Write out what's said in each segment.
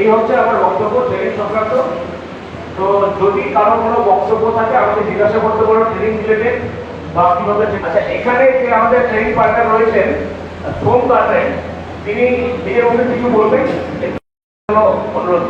এই হচ্ছে আমার বক্তব্য ট্রেনিং সংক্রান্ত। তো যদি কারও কোনো বক্তব্য থাকে, আমাকে জিজ্ঞাসা করতে পারো ট্রেনিং রিলেটেড বা কীভাবে আচ্ছা এখানে যে আমাদের ট্রেনিং পার্টনার রয়েছেন সোম গার্ডেন তিনি নিজের মধ্যে কিছু বলবেন? অনুরোধ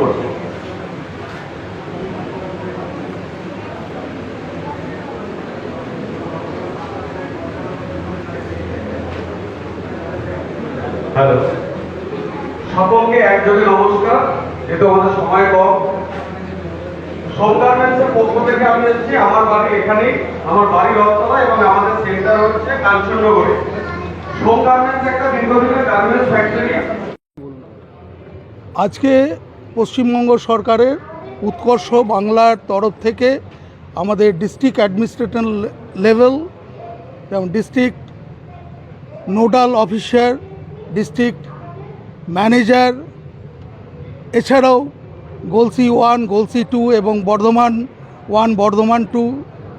সকলকে একযোগে নমস্কার। যেহেতু আমাদের সময় কম। গার্মেন্টসের পক্ষ থেকে আমি এসেছি। আমার বাড়ি এখানেই। আমার বাড়ি রথতলা এবং আমাদের সেন্টার হচ্ছে কাঞ্চননগরে আজকে পশ্চিমবঙ্গ সরকারের উৎকর্ষ বাংলার তরফ থেকে আমাদের ডিস্ট্রিক্ট অ্যাডমিনিস্ট্রেটর লেভেল যেমন district nodal officer district manager এছাড়াও গোলসি ওয়ান গোলসি টু এবং বর্ধমান ওয়ান বর্ধমান টু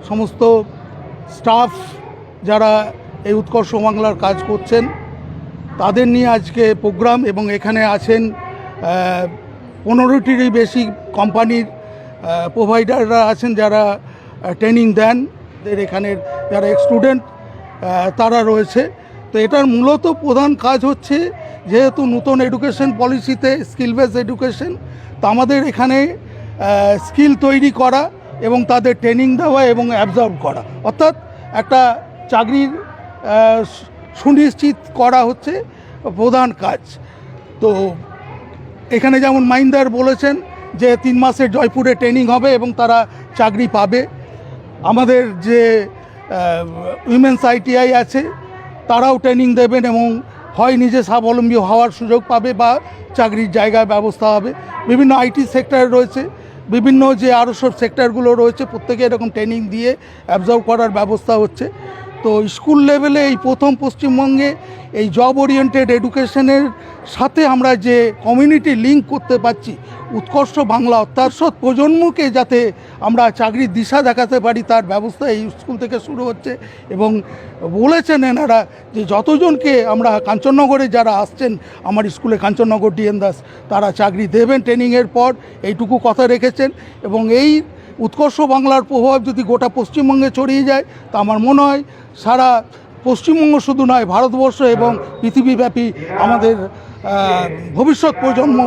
সমস্ত স্টাফ যারা এই উৎকর্ষ বাংলার কাজ করছেন। তাদের নিয়ে আজকে প্রোগ্রাম এবং এখানে আছেন পনেরোটিরই বেশি কোম্পানির প্রোভাইডাররা আছেন যারা ট্রেনিং দেন। এখানের যারা স্টুডেন্ট তারা রয়েছে। তো এটার মূলত প্রধান কাজ হচ্ছে যেহেতু নতুন এডুকেশন পলিসিতে স্কিল বেস এডুকেশন তো আমাদের এখানে স্কিল তৈরি করা এবং তাদের ট্রেনিং দেওয়া এবং অ্যাবজর্ব করা। অর্থাৎ একটা চাকরির সুনিশ্চিত করা হচ্ছে প্রধান কাজ। তো এখানে যেমন মাইন্দার বলেছেন যে তিন মাসের জয়পুরে ট্রেনিং হবে এবং তারা চাকরি পাবে। আমাদের যে উইমেন্স আইটিআই আছে, তারাও ট্রেনিং দেবেন এবং হয় নিজে স্বাবলম্বী হওয়ার সুযোগ পাবে বা চাকরির জায়গায় ব্যবস্থা হবে। বিভিন্ন আইটি সেক্টর রয়েছে, বিভিন্ন যে আরও সব সেক্টরগুলো রয়েছে, প্রত্যেকে এরকম ট্রেনিং দিয়ে অ্যাবজর্ব করার ব্যবস্থা হচ্ছে। তো স্কুল লেভেলে এই প্রথম পশ্চিমবঙ্গে এই জব ওরিয়েন্টেড এডুকেশনের সাথে আমরা যে কমিউনিটি লিঙ্ক করতে পারছি, উৎকর্ষ বাংলা অর্থাৎ প্রজন্মকে যাতে আমরা চাকরির দিশা দেখাতে পারি, তার ব্যবস্থা এই স্কুল থেকে শুরু হচ্ছে এবং বলেছেন এনারা যে যতজনকে আমরা কাঞ্চননগরে যারা আসছেন, আমার স্কুলে কাঞ্চননগর ডিএন দাস, তারা চাকরি দেবেন ট্রেনিংয়ের পর, এইটুকু কথা রেখেছেন এবং এই উৎকর্ষ বাংলার প্রভাব যদি গোটা পশ্চিমবঙ্গে ছড়িয়ে যায়, তা আমার মনে হয় সারা পশ্চিমবঙ্গ শুধু নয়, ভারতবর্ষ এবং পৃথিবীব্যাপী আমাদের ভবিষ্যৎ প্রজন্ম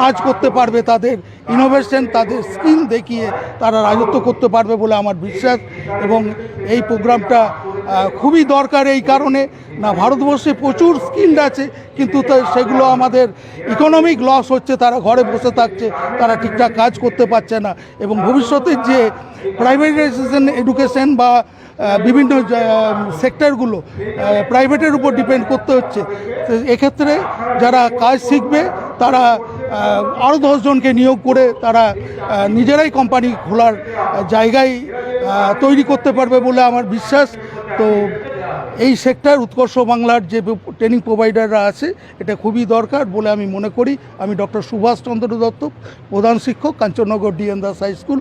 রাজ করতে পারবে, তাদের ইনোভেশন তাদের স্কিল দেখিয়ে তারা রাজত্ব করতে পারবে বলে আমার বিশ্বাস এবং এই প্রোগ্রামটা খুবই দরকার এই কারণে। না, ভারতবর্ষে প্রচুর স্কিল্ড আছে, কিন্তু সেগুলো আমাদের ইকোনমিক লস হচ্ছে, তারা ঘরে বসে থাকছে, তারা ঠিকঠাক কাজ করতে পারছে না এবং ভবিষ্যতের যে প্রাইভেটাইজেশন এডুকেশন বা বিভিন্ন সেক্টরগুলো প্রাইভেটের উপর ডিপেন্ড করতে হচ্ছে এক্ষেত্রে যারা কাজ শিখবে, তারা আরও দশজনকে নিয়োগ করে তারা নিজেরাই কোম্পানি খোলার জায়গায় তৈরি করতে পারবে বলে আমার বিশ্বাস। তো এই সেক্টর উৎকর্ষ বাংলার যে ট্রেনিং প্রোভাইডাররা আছে, এটা খুবই দরকার বলে আমি মনে করি। আমি ডক্টর সুভাষ চন্দ্র দত্ত, প্রধান শিক্ষক, Kanchannagar D N Das high school